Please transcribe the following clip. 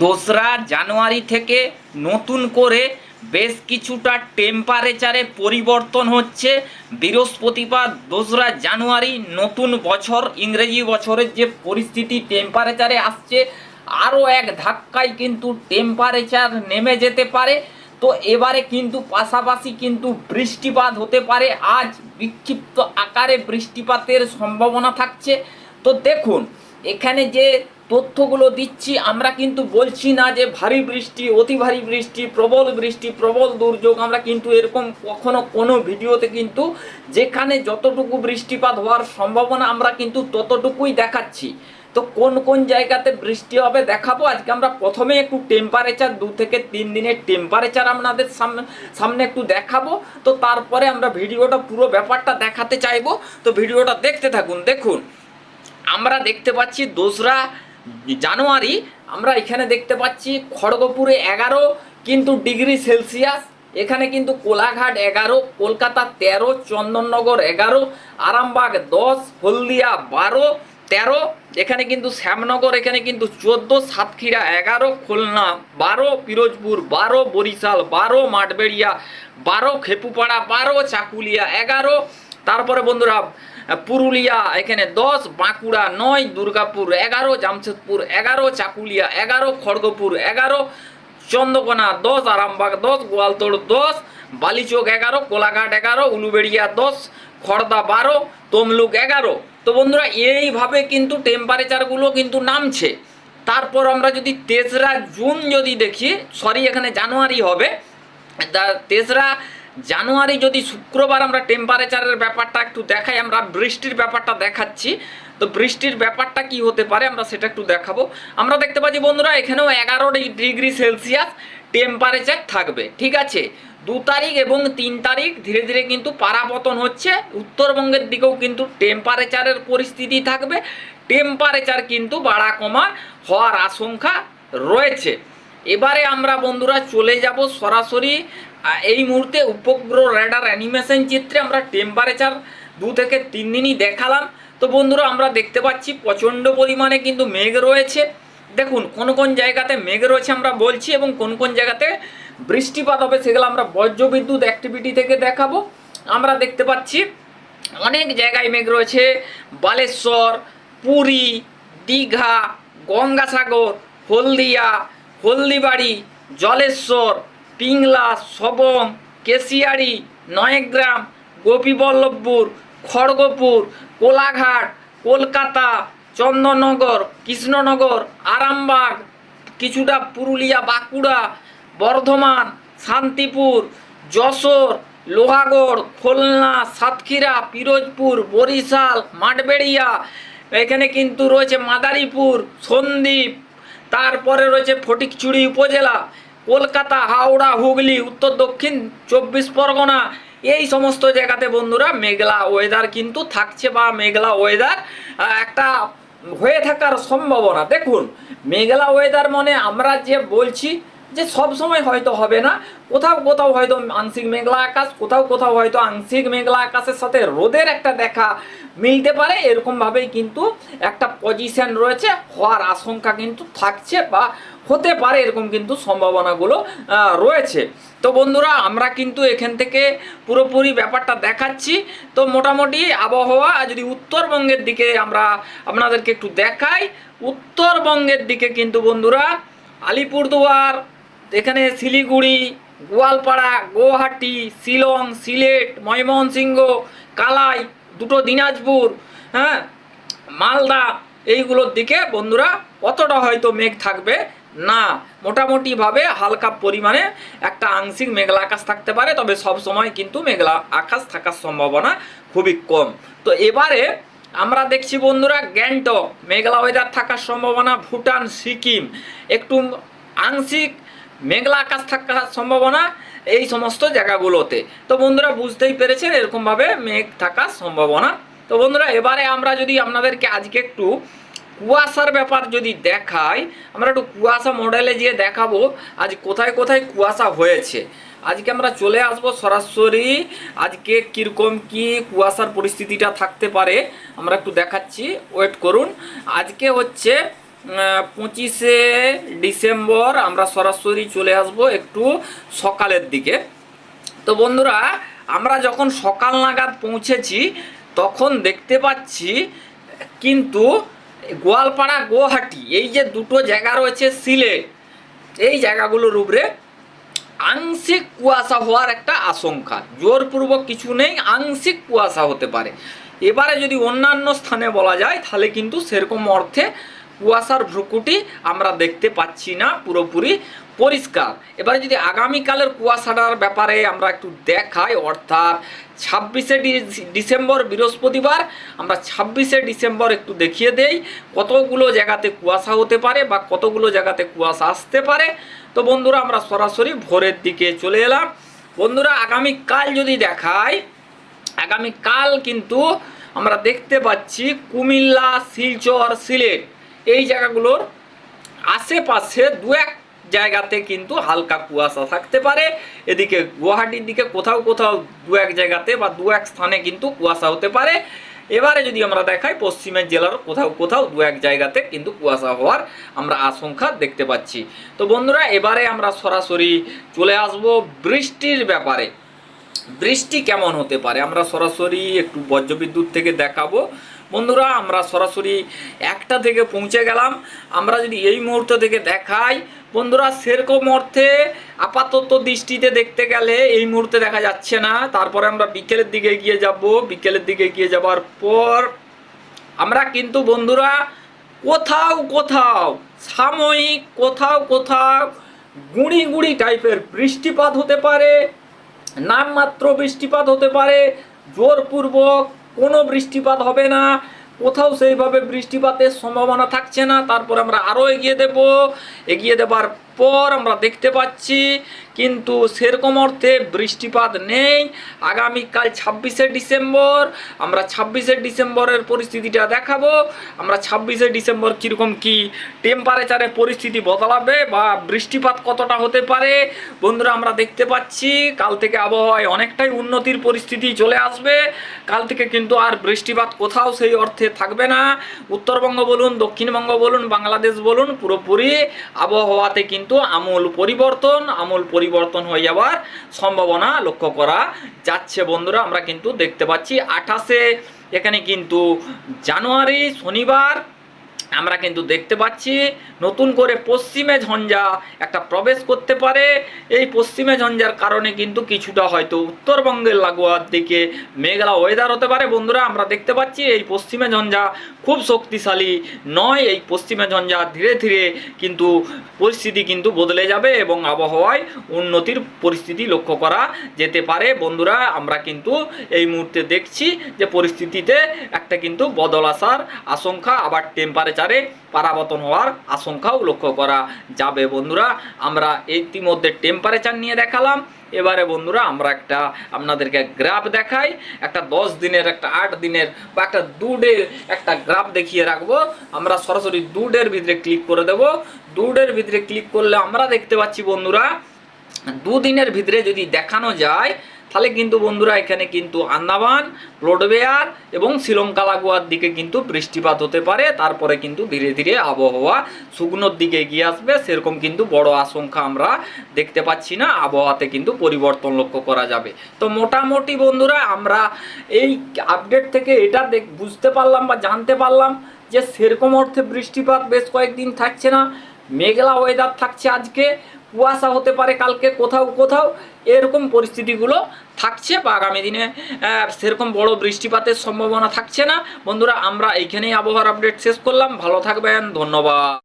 দোসরা জানুয়ারি থেকে নতুন করে বেশ কিছুটা টেম্পারেচারে পরিবর্তন হচ্ছে। বৃহস্পতিবার দোসরা জানুয়ারি নতুন বছর, ইংরেজি বছরের যে পরিস্থিতি টেম্পারেচারে আসছে, আরও এক ধাক্কায় কিন্তু টেম্পারেচার নেমে যেতে পারে। তো এবারে কিন্তু পাশাপাশি কিন্তু বৃষ্টিপাত হতে পারে। আজ বিক্ষিপ্ত আকারে বৃষ্টিপাতের সম্ভাবনা থাকছে। তো দেখুন, এখানে যে তথ্যগুলো দিচ্ছি, আমরা কিন্তু বলছি না যে ভারী বৃষ্টি, অতি ভারী বৃষ্টি, প্রবল বৃষ্টি, প্রবল দুর্যোগ, আমরা কিন্তু এরকম কখনো কোনো ভিডিওতে কিন্তু যেখানে যতটুকু বৃষ্টিপাত হওয়ার সম্ভাবনা, আমরা কিন্তু ততটুকুই দেখাচ্ছি। তো কোন কোন জায়গাতে বৃষ্টি হবে দেখাবো? আজকে আমরা প্রথমে একটু টেম্পারেচার দু থেকে তিন দিনের টেম্পারেচার আপনাদের সামনে সামনে একটু দেখাবো। তো তারপরে আমরা ভিডিওটা পুরো ব্যাপারটা দেখাতে চাইব। তো ভিডিওটা দেখতে থাকুন, দেখুন। আমরা দেখতে পাচ্ছি দোসরা জানুয়ারি আমরা এখানে দেখতে পাচ্ছি খড়গপুরে এগারো, কিন্তু ডিগ্রি সেলসিয়াস। এখানে কিন্তু কোলাঘাট এগারো, কলকাতা তেরো, চন্দননগর এগারো, আরামবাগ দশ, হলদিয়া বারো, তেরো, এখানে কিন্তু শ্যামনগর, এখানে কিন্তু চোদ্দ, সাতক্ষীরা এগারো, খুলনা বারো, পিরোজপুর বারো, বরিশাল বারো, মাঠবেড়িয়া বারো, খেপুপাড়া বারো, চাকুলিয়া এগারো। তারপরে বন্ধুরা পুরুলিয়া, এখানে দশ, বাঁকুড়া নয়, দুর্গাপুর এগারো, জামশেদপুর এগারো, চাকুলিয়া এগারো, খড়গপুর এগারো, চন্দ্রকোনা দশ, আরামবাগ দশ, গোয়ালতোড় দশ, বালিচোক এগারো, কোলাঘাট এগারো, উলুবেড়িয়া দশ খড়দা বারো, তমলুক এগারো। তো বন্ধুরা, এইভাবে কিন্তু টেম্পারেচারগুলো কিন্তু নামছে। তারপর আমরা যদি তেসরা জুন যদি দেখি সরি এখানে জানুয়ারি হবে, তা তেসরা জানুয়ারি যদি শুক্রবার আমরা টেম্পারেচারের ব্যাপারটা একটু দেখাই, আমরা বৃষ্টির ব্যাপারটা দেখাচ্ছি। তো বৃষ্টির ব্যাপারটা কি হতে পারে আমরা সেটা একটু দেখাবো। আমরা দেখতে পাচ্ছি বন্ধুরা, এখানেও এগারো ডিগ্রি সেলসিয়াস টেম্পারেচার থাকবে, ঠিক আছে? দু তারিখ এবং তিন তারিখ ধীরে ধীরে কিন্তু পারাপতন হচ্ছে। উত্তরবঙ্গের দিকেও কিন্তু টেম্পারেচারের পরিস্থিতি থাকবে। টেম্পারেচার কিন্তু বাড়া কমা হওয়ার আশঙ্কা রয়েছে। এবারে আমরা বন্ধুরা চলে যাব সরাসরি এই মুহূর্তে উপগ্রহ রেডার অ্যানিমেশন চিত্রে আমরা টেম্পারেচার দু থেকে তিন দিনই দেখালাম। তো বন্ধুরা, আমরা দেখতে পাচ্ছি প্রচণ্ড পরিমাণে কিন্তু মেঘ রয়েছে। দেখুন, কোন কোন জায়গাতে মেঘ রয়েছে আমরা বলছি এবং কোন কোন জায়গাতে বৃষ্টিপাত হবে সেগুলো আমরা বজ্রবিদ্যুৎ অ্যাক্টিভিটি থেকে দেখাবো। আমরা দেখতে পাচ্ছি অনেক জায়গায় মেঘ রয়েছে। বালেশ্বর, পুরী, দীঘা, গঙ্গাসাগর, হলদিয়া হলদিবাড়ি, জলেশ্বর, পিংলা, সবং কেশিয়াড়ি নয়গ্রাম, গোপীবল্লভপুর, খড়গপুর, কোলাঘাট, কলকাতা, চন্দননগর, কৃষ্ণনগর, আরামবাগ, কিছুটা পুরুলিয়া, বাঁকুড়া, বর্ধমান, শান্তিপুর, যশোর, লোহাগড়, খুলনা, সাতক্ষীরা, পিরোজপুর, বরিশাল, মাঠবেড়িয়া, এখানে কিন্তু রয়েছে মাদারীপুর, সন্দ্বীপ তারপরে রয়েছে ফটিকচুড়ি উপজেলা, কলকাতা, হাওড়া, হুগলি, উত্তর দক্ষিণ, চব্বিশ পরগনা। এই সমস্ত জায়গাতে বন্ধুরা মেঘলা ওয়েদার কিন্তু থাকছে বা মেঘলা ওয়েদার একটা হয়ে থাকার সম্ভাবনা। দেখুন, মেঘলা ওয়েদার মানে আমরা যে বলছি যে সব সময় হয়তো হবে না। কোথাও কোথাও হয়তো আংশিক মেঘলা আকাশ, কোথাও কোথাও হয়তো আংশিক মেঘলা আকাশের সাথে রোদের একটা দেখা মিলতে পারে। এরকমভাবেই কিন্তু একটা পজিশন রয়েছে, হওয়ার আশঙ্কা কিন্তু থাকছে বা হতে পারে এরকম কিন্তু সম্ভাবনাগুলো রয়েছে। তো বন্ধুরা, আমরা কিন্তু এখান থেকে পুরোপুরি ব্যাপারটা দেখাচ্ছি। তো মোটামুটি আবহাওয়া যদি উত্তরবঙ্গের দিকে আমরা আপনাদেরকে একটু দেখাই, উত্তরবঙ্গের দিকে কিন্তু বন্ধুরা, আলিপুরদুয়ার এখানে শিলিগুড়ি, গোয়ালপাড়া গুয়াহাটি শিলং, সিলেট, ময়মনসিংহ, কালাই, দুটো দিনাজপুর হ্যাঁ? মালদা, এইগুলোর দিকে বন্ধুরা অতটা হয়তো মেঘ থাকবে না। মোটামুটিভাবে হালকা পরিমাণে একটা আংশিক মেঘলা আকাশ থাকতে পারে, তবে সব সময় কিন্তু মেঘলা আকাশ থাকার সম্ভাবনা খুবই কম। তো এবারে আমরা দেখছি বন্ধুরা গ্যাংটক, মেঘলা ওয়েদার থাকার সম্ভাবনা, ভুটান, সিকিম। একটু আংশিক মেঘলা আকাশ থাকার সম্ভাবনা এই সমস্ত জায়গাগুলোতে। তো বন্ধুরা, বুঝতেই পেরেছেন এরকমভাবে মেঘ থাকার সম্ভাবনা। তো বন্ধুরা, এবারে আমরা যদি আপনাদেরকে আজকে একটু কুয়াশার ব্যাপার যদি দেখাই, আমরা একটু কুয়াশা মডেলে গিয়ে দেখাবো আজ কোথায় কোথায় কুয়াশা হয়েছে। আজকে আমরা চলে আসব সরাসরি, আজকে কীরকম কি কুয়াশার পরিস্থিতিটা থাকতে পারে, আমরা একটু দেখাচ্ছি। ওয়েট করুন। আজকে হচ্ছে পঁচিশে ডিসেম্বর আমরা সরাসরি চলে আসব একটু সকালের দিকে। তো বন্ধুরা, আমরা যখন সকাল নাগাদ পৌঁছেছি, তখন দেখতে পাচ্ছি কিন্তু গোয়ালপাড়া, গুয়াহাটি, এই যে দুটো জায়গা রয়েছে সিলেট এই জায়গাগুলোর উপরে আংশিক কুয়াশা হওয়ার একটা আশঙ্কা। জোরপূর্বক কিছু নেই, আংশিক কুয়াশা হতে পারে। এবারে যদি অন্যান্য স্থানে বলা যায়, তাহলে কিন্তু সেরকম অর্থে কুয়াশার ভ্রুকুটি আমরা দেখতে পাচ্ছি না, পুরোপুরি পরিষ্কার। এবারে যদি আগামীকালের কুয়াশাটার ব্যাপারে আমরা একটু দেখাই, অর্থাৎ ছাব্বিশে ডিসেম্বর বৃহস্পতিবার, আমরা ছাব্বিশে ডিসেম্বর একটু দেখিয়ে দেই, কতগুলো জায়গাতে কুয়াশা হতে পারে বা কতগুলো জায়গাতে কুয়াশা আসতে পারে। তো বন্ধুরা, আমরা সরাসরি ভোরের দিকে চলে এলাম। বন্ধুরা, আগামীকাল যদি দেখাই, আগামীকাল কিন্তু আমরা দেখতে পাচ্ছি কুমিল্লা, শিলচর, সিলেট। এই জায়গাগুলোর আশেপাশে দু এক জায়গাতে কিন্তু হালকা কুয়াশা থাকতে পারে। এদিকে গুয়াহাটির দিকে কোথাও কোথাও দু এক জায়গাতে বা দু এক স্থানে কিন্তু কুয়াশা হতে পারে। এবারে যদি আমরা দেখাই, পশ্চিমের জেলার কোথাও কোথাও দু এক জায়গাতে কিন্তু কুয়াশা হওয়ার আমরা আশঙ্কা দেখতে পাচ্ছি। তো বন্ধুরা, এবারে আমরা সরাসরি চলে আসব বৃষ্টির ব্যাপারে। বৃষ্টি কেমন হতে পারে? আমরা সরাসরি একটু বজ্রবিদ্যুৎ থেকে দেখাবো। বন্ধুরা, আমরা সরাসরি একটা থেকে পৌঁছে গেলাম। আমরা যদি এই মুহূর্ত থেকে দেখাই, বন্ধুরা, সেরকম অর্থে আপাতত দৃষ্টিতে দেখতে গেলে এই মুহূর্তে দেখা যাচ্ছে না। তারপরে আমরা বিকেলের দিকে এগিয়ে যাব। বিকেলের দিকে এগিয়ে যাবার পর আমরা কিন্তু, বন্ধুরা, কোথাও কোথাও, সাময়িক কোথাও কোথাও, গুঁড়ি গুঁড়ি টাইপের বৃষ্টিপাত হতে পারে। নামমাত্র বৃষ্টিপাত হতে পারে, জোরপূর্বক কোনো বৃষ্টিপাত হবে না, কোথাও সেইভাবে বৃষ্টিপাতের সম্ভাবনা থাকছে না, তারপর আমরা আরও এগিয়ে দেব। এগিয়ে দেবার পর আমরা দেখতে পাচ্ছি, কিন্তু সেরকম অর্থে বৃষ্টিপাত নেই। আগামীকাল ছাব্বিশে ডিসেম্বর, আমরা ছাব্বিশে ডিসেম্বরের পরিস্থিতিটা দেখাবো। আমরা ছাব্বিশে ডিসেম্বর কীরকম কি টেম্পারেচারে পরিস্থিতি বদলাবে বা বৃষ্টিপাত কতটা হতে পারে? বন্ধুরা, আমরা দেখতে পাচ্ছি, কাল থেকে আবহাওয়ায় অনেকটাই উন্নতির পরিস্থিতি চলে আসবে। কাল থেকে কিন্তু আর বৃষ্টিপাত কোথাও সেই অর্থে থাকবে না। উত্তরবঙ্গ বলুন, দক্ষিণবঙ্গ বলুন, বাংলাদেশ বলুন, পুরোপুরি আবহাওয়াতে কিন্তু আমূল পরিবর্তন আমূল পরিবর্তন হয়ে যাওয়ার সম্ভাবনা লক্ষ্য করা যাচ্ছে বন্ধুরা। আমরা কিন্তু দেখতে পাচ্ছি আঠাশে, এখানে কিন্তু জানুয়ারি, শনিবার আমরা কিন্তু দেখতে পাচ্ছি নতুন করে পশ্চিমে ঝঞ্ঝা একটা প্রবেশ করতে পারে। এই পশ্চিমে ঝঞ্ঝার কারণে কিন্তু কিছুটা হয়তো উত্তরবঙ্গের লাগোয়ার দিকে মেঘলা ওয়েদার হতে পারে। বন্ধুরা, আমরা দেখতে পাচ্ছি এই পশ্চিমে ঝঞ্ঝা খুব শক্তিশালী নয়। এই পশ্চিমে ঝঞ্ঝা ধীরে ধীরে কিন্তু পরিস্থিতি কিন্তু বদলে যাবে এবং আবহাওয়ায় উন্নতির পরিস্থিতি লক্ষ্য করা যেতে পারে। বন্ধুরা, আমরা কিন্তু এই মুহূর্তে দেখছি যে পরিস্থিতিতে একটা কিন্তু বদল আসার আশঙ্কা, আবার টেম্পারেচারে পারাবতন হওয়ার আশঙ্কাও লক্ষ্য করা যাবে, বন্ধুরা। আমরা ইতিমধ্যে টেম্পারেচার নিয়ে দেখালাম। এবারে, বন্ধুরা, আমরা একটা আপনাদেরকে গ্রাফ দেখাই। একটা দশ দিনের, একটা আট দিনের বা একটা দু একটা গ্রাফ দেখিয়ে রাখব। আমরা সরাসরি দু ডের ভিতরে ক্লিক করে দেব। দু ডের ভিতরে ক্লিক করলে আমরা দেখতে পাচ্ছি, বন্ধুরা, দুদিনের ভিতরে যদি দেখানো যায় তাহলে কিন্তু বন্ধুরা এখানে কিন্তু আন্দামান প্লোডবেয়ার এবং শ্রীলঙ্কা লাগোয়ার দিকে কিন্তু বৃষ্টিপাত হতে পারে, তারপরে কিন্তু ধীরে ধীরে আবহাওয়া শুকনোর দিকে এগিয়ে আসবে, সেরকম কিন্তু বড় আশঙ্কা আমরা দেখতে পাচ্ছি না, আবহাওয়াতে কিন্তু পরিবর্তন লক্ষ্য করা যাবে। তো মোটামুটি বন্ধুরা আমরা এই আপডেট থেকে এটা দেখ, বুঝতে পারলাম বা জানতে পারলাম যে সেরকম অর্থে বৃষ্টিপাত বেশ কয়েকদিন থাকছে না, মেঘলা ওয়েদার থাকছে আজকে কুয়াশা হতে পারে কালকে কোথাও কোথাও, এরকম পরিস্থিতিগুলো থাকছে বা আগামী দিনে সেরকম বড় বৃষ্টিপাতের সম্ভাবনা থাকছে না। বন্ধুরা, আমরা এইখানেই আবহাওয়ার আপডেট শেষ করলাম। ভালো থাকবেন, ধন্যবাদ।